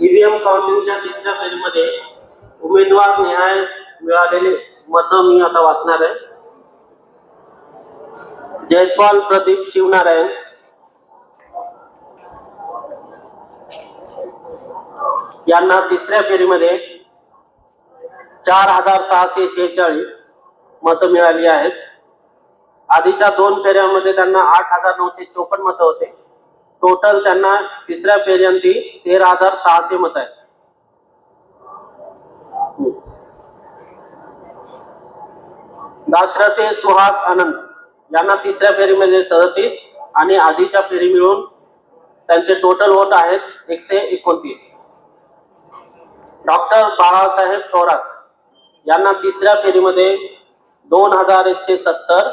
EVM काउंटिंगच्या तिसऱ्या फेरीमध्ये उमेदवार निहाय मिळालेले मत मी आता वाचणार आहे. जयस्वाल प्रदीप शिवनारायण. यांना तिसऱ्या फेरीमध्ये चार हजार सहाशे शेहेचाळीस मतं मिळाली आहेत. आधीच्या दोन फेऱ्यामध्ये त्यांना आठ हजार नऊशे चोपन्न मतं होते. टोटल त्यांना तिसऱ्या फेऱ्यांती तेरा हजार सहाशे मत आहेत. दाशरथे सुहास आनंद यांना तिसऱ्या फेरीमध्ये सदतीस आणि आधीच्या फेरी मिळून त्यांचे टोटल वोट आहेत एकशे एकोणतीस. डॉक्टर बाळासाहेब थोरात यांना तिसऱ्या फेरीमध्ये दोन हजार एकशे सत्तर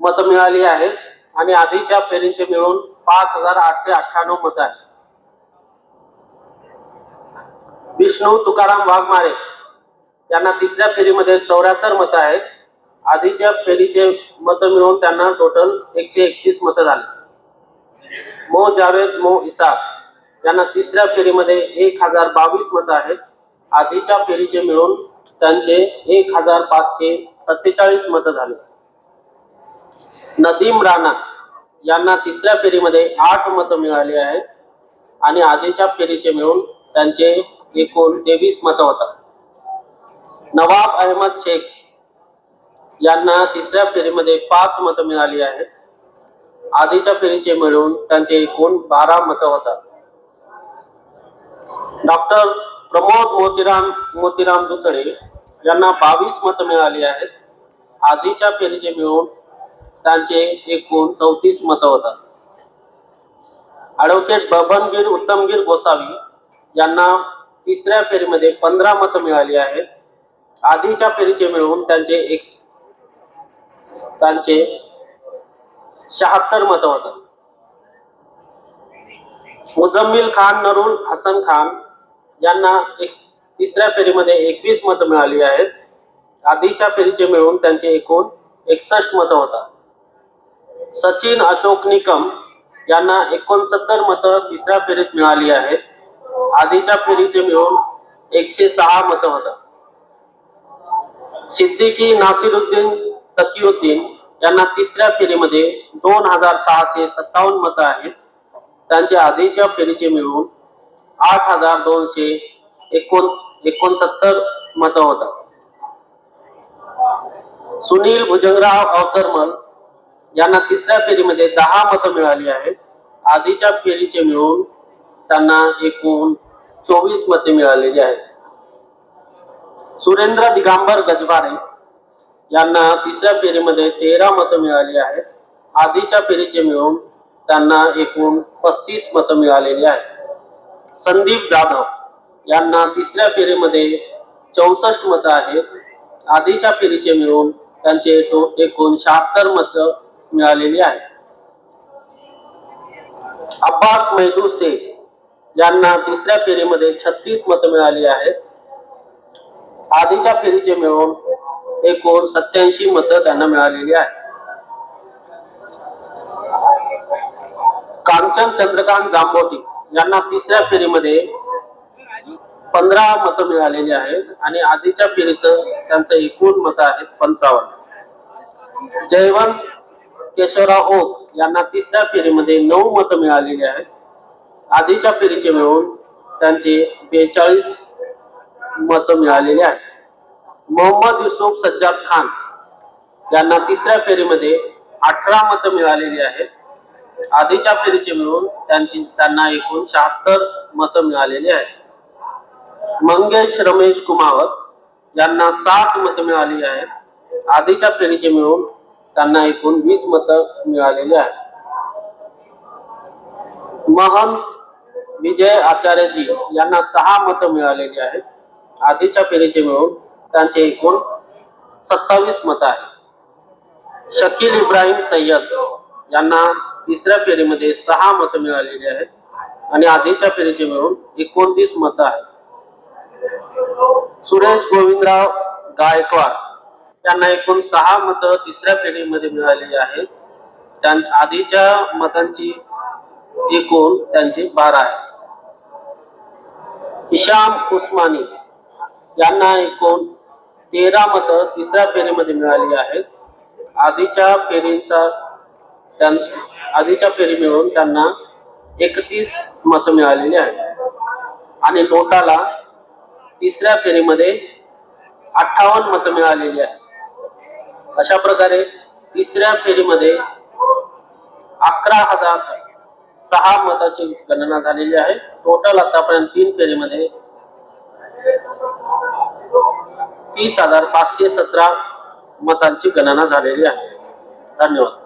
मतं मिळाली आहेत. आणि आधीच्या फेरीचे मिळून पाच हजार आठशे अठ्ठ्याण्णव मत आहे. विष्णू तुकाराम वाघमारे यांना तिसऱ्या फेरीमध्ये चौऱ्याहत्तर मतं आहेत. आधीच्या फेरीचे मतं मिळून त्यांना टोटल एकशे एकतीस मतं झाली. मो जावेद मो इसाक यांना तिसऱ्या फेरीमध्ये एक हजार बावीस मतं आहेत. आधीच्या फेरीचे मिळून त्यांचे एक हजार पाचशे सत्तेचाळीस मतं झाले. नदीम राणा यांना तिसऱ्या फेरीमध्ये आठ मतं मिळाली आहेत. आणि आधीच्या फेरीचे मिळून त्यांचे एकूण तेवीस मतं होतात. नवाब अहमद शेख यांना तिसऱ्या फेरीमध्ये पाच मतं मिळाली आहेत. आधीच्या फेरीचे मिळून त्यांचे एकूण बारा मतं होतात. डॉक्टर प्रमोद मोतीराम मोतीराम दुतडे यांना बावीस मतं मिळाली आहेत. आधीच्या फेरीचे मिळून त्यांचे एकूण चौतीस मतं होतात. ॲडव्होकेट बबनगीर उत्तमगीर गोसावी यांना तिसऱ्या फेरीमध्ये पंधरा मतं मिळाली आहेत. आधीच्या फेरीचे मिळून त्यांचे एक त्यांचे शहात्तर मतं होतात. मुजम्मिल खान नरुल हसन खान यांना एक तिसऱ्या फेरीमध्ये एकवीस मतं मिळाली आहेत. आधीच्या फेरीचे मिळून त्यांचे एकूण एकसष्ट मतं होतात. सचिन अशोक निकम यांना एकोणसत्तर मतं तिसऱ्या फेरीत मिळाली आहेत. आधीच्या फेरीचे मिळून एकशे सहा मतं होत. सिद्दीकी नासिरुद्दीन तकीउद्दीन यांना तिसऱ्या फेरीमध्ये दोन हजार सहाशे सत्तावन्न मतं आहेत. त्यांच्या आधीच्या फेरीचे मिळून आठ हजार दोनशे एकोण एकोणसत्तर मतं होतात. सुनील भुजंगराव अवचरमल यांना तिसऱ्या फेरीमध्ये दहा मतं मिळाली आहेत. आधीच्या फेरीचे मिळून त्यांना एकूण चोवीस मते मिळालेली आहेत. सुरेंद्र दिगांबर गजबारे यांना तिसऱ्या फेरीमध्ये तेरा मतं मिळाली आहेत. आधीच्या फेरीचे मिळून त्यांना एकूण पस्तीस मतं मिळालेली आहेत. संदीप जाधव यांना तिसऱ्या फेरीमध्ये चौसष्ट मतं आहेत. आधीच्या फेरीचे मिळून त्यांचे तो एकूण शहात्तर मतं मिळालेली आहे. अब्बास मैदूर शेख यांना तिसऱ्या फेरीमध्ये छत्तीस मतं मिळाली आहेत. आधीच्या फेरीचे मिळून एकूण सत्याऐंशी मतं त्यांना मिळालेली आहेत. कांचन चंद्रकांत जांबोटी यांना तिसऱ्या फेरीमध्ये पंधरा मतं मिळालेली आहेत आणि आधीच्या फेरीचं त्यांचं एकूण मतं आहेत पंचावन्न. जयवंत केशवराव ओक यांना तिसऱ्या फेरीमध्ये नऊ मतं मिळालेली आहेत. आधीच्या फेरीचे मिळून त्यांचे बेचाळीस मतं मिळालेली आहेत. मोहम्मद युसुफ सज्जाद खान यांना तिसऱ्या फेरीमध्ये अठरा मतं मिळालेली आहेत. आधीच्या फेरीचे मिळून त्यांची त्यांना एकूण शहात्तर मतं मिळालेली आहेत. मंगेश रमेश कुमावत यांना सात मतं मिळाली आहेत. आधीच्या फेरीचे मिळून त्यांना एकूण वीस मतं मिळालेली आहेत. महंत विजय आचार्यजी यांना सहा मतं मिळालेली आहेत. आधीच्या फेरीचे मिळून त्यांचे एकूण सत्तावीस मतं आहेत. शकील इब्राहिम सय्यद यांना तिसऱ्या फेरीमध्ये सहा मतं मिळालेली आहेत आणि आधीच्या फेरीचे मिळून एकोणतीस मतं आहेत. सुरेश गोविंदराव गायकवाड त्यांना एकूण सहा मतं तिसऱ्या फेरीमध्ये मिळालेली आहेत. त्यां आधीच्या मतांची एकूण त्यांची बारा आहे हिशाम उस्मानी यांना एकूण तेरा मतं तिसऱ्या फेरीमध्ये मिळाली आहेत. आधीच्या फेरीचा त्यां आधीच्या फेरी मिळून त्यांना एकतीस मतं मिळालेली आहेत. आणि नोटाला तिसऱ्या फेरीमध्ये अठ्ठावन्न मतं मिळालेली आहेत. अशा प्रकारे तिसऱ्या फेरीमध्ये अकरा हजार सहा मताची गणना झालेली आहे. टोटल आतापर्यंत तीन फेरीमध्ये तीस हजार पाचशे सतरा मतांची गणना झालेली आहे. धन्यवाद.